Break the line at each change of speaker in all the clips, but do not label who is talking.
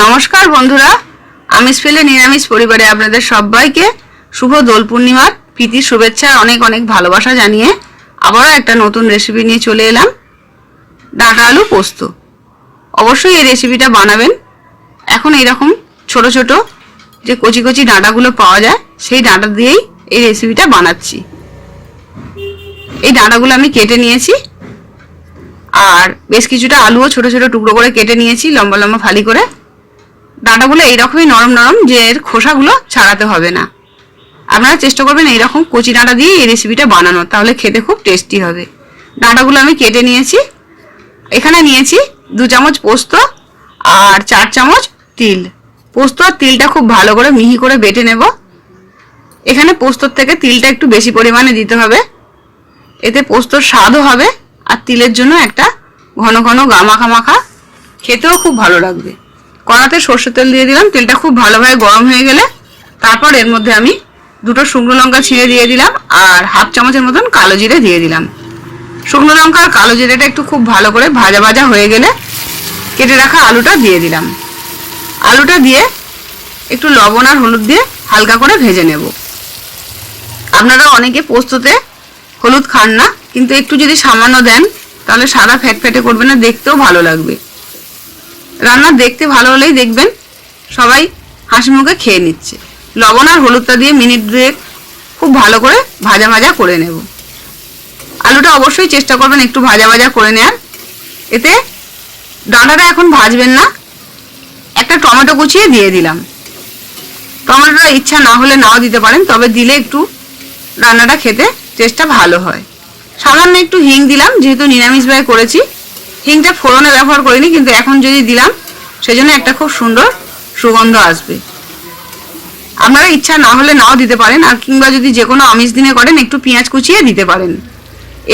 নমস্কার বন্ধুরা আমিষ পেলে নিরামিষ পরিবারে আপনাদের সবাইকে শুভ দোল পূর্ণিমার প্রীতির শুভেচ্ছা, অনেক অনেক ভালোবাসা জানিয়ে আবারও একটা নতুন রেসিপি নিয়ে চলে এলাম, ডাঁটা আলু পোস্ত। অবশ্যই এই রেসিপিটা বানাবেন। এখন এইরকম ছোট ছোট যে কচি কচি ডাঁটাগুলো পাওয়া যায়, সেই ডাঁটা দিয়েই এই রেসিপিটা বানাচ্ছি। এই ডাঁটাগুলো আমি কেটে নিয়েছি, আর বেশ কিছুটা আলুও ছোট ছোট টুকরো করে কেটে নিয়েছি, লম্বা লম্বা ফালি করে। ডাঁটাগুলো এইরকমই নরম নরম যে এর খোসাগুলো ছাড়াতে হবে না। আপনারা চেষ্টা করবেন এইরকম কচি ডাঁটা দিয়ে এই রেসিপিটা বানানোর, তাহলে খেতে খুব টেস্টি হবে। ডাঁটাগুলো আমি কেটে নিয়েছি। এখানে নিয়েছি দু চামচ পোস্ত আর চার চামচ তিল। পোস্ত আর তিলটা খুব ভালো করে মিহি করে বেটে নেব। এখানে পোস্তর থেকে তিলটা একটু বেশি পরিমাণে দিতে হবে। এতে পোস্তর স্বাদও হবে আর তিলের জন্য একটা ঘন ঘন গামাখা মাখা খেতেও খুব ভালো লাগবে। কড়াতে সর্ষের তেল দিয়ে দিলাম। তেলটা খুব ভালোভাবে গরম হয়ে গেলে তারপর এর মধ্যে আমি দুটো শুকনো লঙ্কা ছিঁড়ে দিয়ে দিলাম আর হাফ চামচের মতন কালো জিরে দিয়ে দিলাম। শুকনো লঙ্কা আর কালো জিরেটা একটু খুব ভালো করে ভাজা ভাজা হয়ে গেলে কেটে রাখা আলুটা দিয়ে দিলাম। আলুটা দিয়ে একটু লবণ আর হলুদ দিয়ে হালকা করে ভেজে নেব। আপনারা অনেকে পোস্ততে হলুদ খান না, কিন্তু একটু যদি সামান্য দেন, তাহলে সাদা ফ্যাট ফ্যাটে করবে না, দেখতেও ভালো লাগবে। রান্না দেখতে ভালো হলেই দেখবেন সবাই হাসি মুখে খেয়ে নিচ্ছে। লবণ আর হলুদটা দিয়ে মিনিট দুয়েক খুব ভালো করে ভাজা ভাজা করে নেব। আলুটা অবশ্যই চেষ্টা করবেন একটু ভাজা ভাজা করে নেওয়ার এতে ডাঁটাটা এখন ভাজবেন না, একটা টমেটো কুচিয়ে দিয়ে দিলাম। টমেটোটা ইচ্ছা না হলে নাও দিতে পারেন, তবে দিলে একটু রান্নাটা খেতে টেস্টটা ভালো হয়। সামান্য একটু হিং দিলাম, যেহেতু নিরামিষ ব্যয় করেছি। হিংটা ফোড়নে ব্যবহার করিনি, কিন্তু এখন যদি দিলাম, সেজন্য একটা খুব সুন্দর সুগন্ধ আসবে। আপনারা ইচ্ছা না হলে নাও দিতে পারেন, আর কিংবা যদি যে কোনো আমিষ দিনে করেন, একটু পেঁয়াজ কুচিয়ে দিতে পারেন।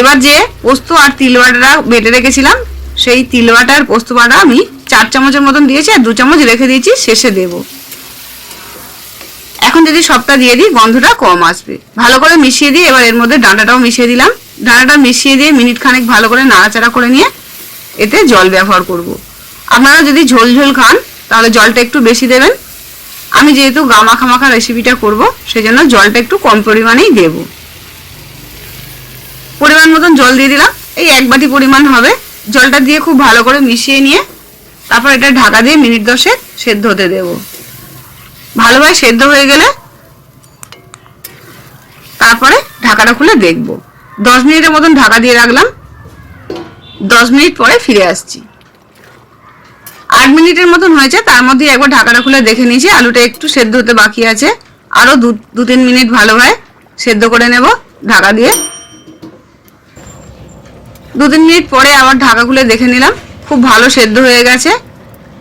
এবার যে পোস্ত আর তিল বাটাটা বেটে রেখেছিলাম, সেই তিল বাটা আর পোস্ত বাটা আমি চার চামচের মতন দিয়েছি, আর দু চামচ রেখে দিয়েছি, শেষে দেবো। এখন যদি সবটা দিয়ে দিই, গন্ধটা কম আসবে। ভালো করে মিশিয়ে দিয়ে, এবার এর মধ্যে ডাঁটাটাও মিশিয়ে দিলাম। ডাঁটাটা মিশিয়ে দিয়ে মিনিট খানেক ভালো করে নাড়াচাড়া করে নিয়ে এতে জল ব্যবহার করব। আপনারা যদি ঝোল ঝোল খান, তাহলে জলটা একটু বেশি দেবেন। আমি যেহেতু গামাখা মাখা রেসিপিটা করব, সেজন্য জলটা একটু কম পরিমাণেই দেব। পরিমাণ মতন জল দিয়ে দিলাম। এই এক বাটি পরিমাণ হবে। জলটা দিয়ে খুব ভালো করে মিশিয়ে নিয়ে, তারপর এটা ঢাকা দিয়ে মিনিট দশেক সেদ্ধ হতে দেবো। ভালোভাবে সেদ্ধ হয়ে গেলে, তারপরে ঢাকাটা খুলে দেখব। দশ মিনিটের মতন ঢাকা দিয়ে রাখলাম। দশ মিনিট পরে ফিরে আসছি। আট মিনিটের মতন হয়েছে, তার মধ্যে একবার ঢাকাটা খুলে দেখে নিয়েছি। আলুটা একটু সেদ্ধ হতে বাকি আছে। আরও দু দু তিন মিনিট ভালোভাবে সেদ্ধ করে নেব ঢাকা দিয়ে। দু তিন মিনিট পরে আবার ঢাকা খুলে দেখে নিলাম, খুব ভালো সেদ্ধ হয়ে গেছে।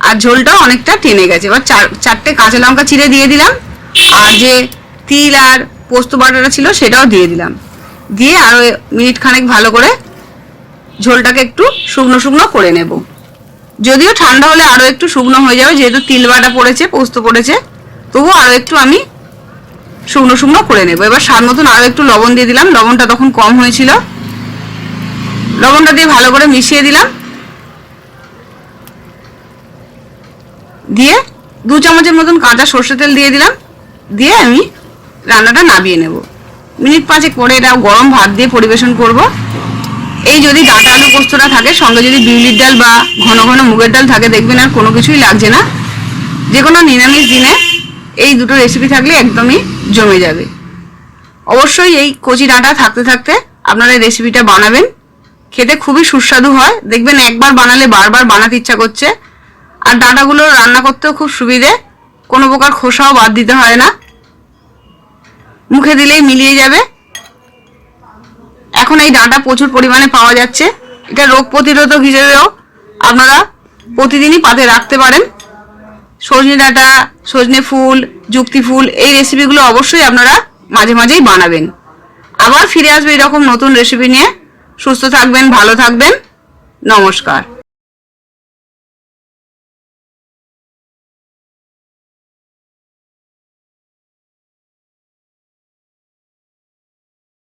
আর ঝোলটাও অনেকটা টেনে গেছে। এবার চার, চারটে কাঁচা লঙ্কা চিড়ে দিয়ে দিলাম, আর যে তিল আর পোস্ত বাটাটা ছিল সেটাও দিয়ে দিলাম। দিয়ে আরও মিনিট খানেক ভালো করে ঝোলটাকে একটু শুকনো শুকনো করে নেব। যদিও ঠান্ডা হলে আরও একটু শুকনো হয়ে যাবে, যেহেতু তিল বাটা পড়েছে, পোস্ত পড়েছে, তবুও আরও একটু আমি শুকনো শুকনো করে নেব। এবার স্বাদ মতন আরও একটু লবণ দিয়ে দিলাম। লবণটা তখন কম হয়েছিল। লবণটা দিয়ে ভালো করে মিশিয়ে দিলাম। দিয়ে দু চামচের মতন কাঁচা সর্ষে তেল দিয়ে দিলাম। দিয়ে আমি রান্নাটা নামিয়ে নেব। মিনিট পাঁচেক পরে এটা গরম ভাত দিয়ে পরিবেশন করব। এই যদি ডাঁটা আলু পোস্তটা থাকে, সঙ্গে যদি বিউলির ডাল বা ঘন ঘন মুগের ডাল থাকে, দেখবেন আর কোনো কিছুই লাগছে না। যে কোনো নিরামিষ দিনে এই দুটো রেসিপি থাকলে একদমই জমে যাবে। অবশ্যই এই কচি ডাঁটা থাকতে থাকতে আপনারা রেসিপিটা বানাবেন। খেতে খুবই সুস্বাদু হয়। দেখবেন একবার বানালে বারবার বানাতে ইচ্ছা করছে। আর ডাঁটাগুলো রান্না করতেও খুব সুবিধে। কোনো প্রকার খোসাও বাদ দিতে হয় না। মুখে দিলেই মিলিয়ে যাবে। এখন এই ডাঁটা প্রচুর পরিমাণে পাওয়া যাচ্ছে। এটা রোগ প্রতিরোধক হিসেবেও আপনারা প্রতিদিনই পাতে রাখতে পারেন। সজনে ডাঁটা, সজনে ফুল, যুক্তি ফুল, এই রেসিপিগুলো অবশ্যই আপনারা মাঝে মাঝেই বানাবেন। আবার ফিরে আসবে এরকম নতুন রেসিপি নিয়ে। সুস্থ থাকবেন, ভালো থাকবেন। নমস্কার।